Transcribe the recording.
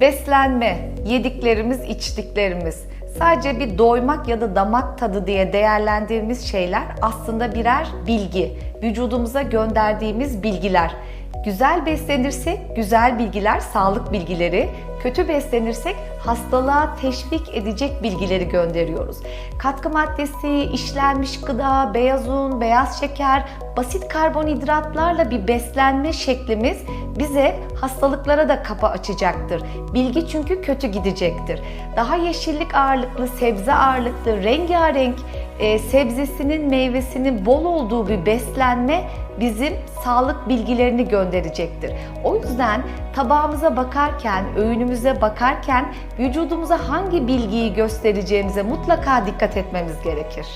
Beslenme, yediklerimiz, içtiklerimiz sadece bir doymak ya da damak tadı diye değerlendirdiğimiz şeyler aslında birer bilgi. Vücudumuza gönderdiğimiz bilgiler. Güzel beslenirsek güzel bilgiler, sağlık bilgileri, kötü beslenirsek hastalığa teşvik edecek bilgileri gönderiyoruz. Katkı maddesi, işlenmiş gıda, beyaz un, beyaz şeker, basit karbonhidratlarla bir beslenme şeklimiz bize hastalıklara da kapı açacaktır. Bilgi çünkü kötü gidecektir. Daha yeşillik ağırlıklı, sebze ağırlıklı, rengarenk e, sebzesinin, meyvesinin bol olduğu bir beslenme bizim sağlık bilgilerini gönderecektir. O yüzden tabağımıza bakarken, öğünümüze bakarken vücudumuza hangi bilgiyi göstereceğimize mutlaka dikkat etmemiz gerekir.